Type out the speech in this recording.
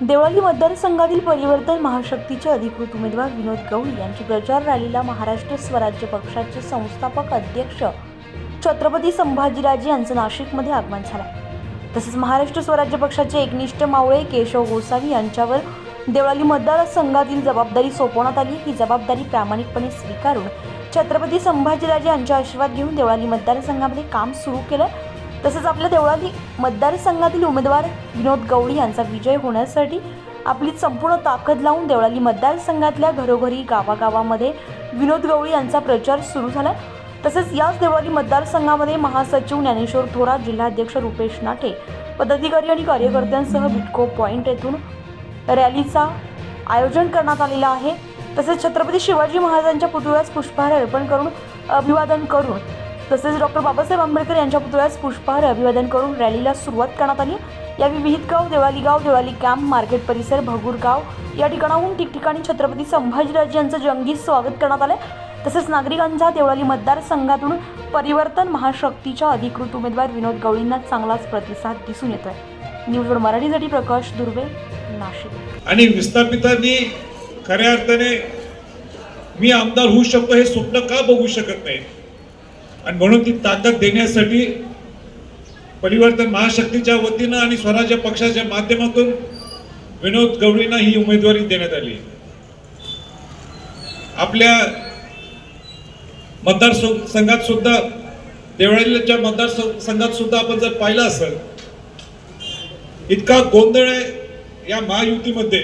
देवळाली मतदारसंघातील परिवर्तन महाशक्तीचे अधिकृत उमेदवार विनोद गवळी यांची प्रचार रॅलीला महाराष्ट्र स्वराज्य पक्षाचे संस्थापक अध्यक्ष छत्रपती संभाजीराजे यांचं नाशिकमध्ये आगमन झालं. तसेच महाराष्ट्र स्वराज्य पक्षाचे एकनिष्ठ मावळे केशव गोसावी यांच्यावर देवळाली मतदारसंघातील जबाबदारी सोपवण्यात आली. ही जबाबदारी प्रामाणिकपणे स्वीकारून छत्रपती संभाजीराजे यांचा आशीर्वाद घेऊन देवळाली मतदारसंघामध्ये काम सुरू केलं. तसेच आपल्या देवळाली मतदारसंघातील उमेदवार विनोद गवळी यांचा विजय होण्यासाठी आपली संपूर्ण ताकद लावून देवळाली मतदारसंघातल्या घरोघरी गावागावामध्ये विनोद गवळी यांचा प्रचार सुरू झाला तसेच याच देवळाली मतदारसंघामध्ये महासचिव ज्ञानेश्वर थोरात जिल्हाध्यक्ष रुपेश नाठे पदाधिकारी आणि कार्यकर्त्यांसह बिटको पॉईंट येथून रॅलीचा आयोजन करण्यात आलेलं आहे. तसेच छत्रपती शिवाजी महाराजांच्या पुतळ्यास पुष्पहार अर्पण करून अभिवादन करून तसेच डॉक्टर बाबासाहेब आंबेडकर यांच्या पुतळ्यास पुष्पहार अभिवादन करून रॅलीला सुरुवात करण्यात आली. यावेळी विहितगाव गाव देवाली कॅम्प मार्केट परिसर भगूरगाव या ठिकाणाहून ठिकठिकाणी छत्रपती संभाजीराजे यांचं जंगी स्वागत करण्यात आलं तसेच नागरिकांचा देवळाली मतदारसंघातून परिवर्तन महाशक्तीच्या अधिकृत उमेदवार विनोद गवळींना चांगलाच प्रतिसाद दिसून येतोय. न्यूजवर मराठीसाठी प्रकाश दुर्वे नाशिक. आणि विस्थापितांनी खऱ्या अर्थाने मी आमदार होऊ शकतो हे स्वप्न का बघू शकत नाही आणि म्हणून ती ताकद देण्यासाठी परिवर्तन महाशक्तीच्या वतीनं आणि स्वराज्य पक्षाच्या माध्यमातून विनोद गवळींना ही उमेदवारी देण्यात आली. आपल्या मतदार संघात सुद्धा देवळालीच्या मतदार संघात सुद्धा आपण जर पाहिलं असेल इतका गोंधळ आहे या महायुतीमध्ये.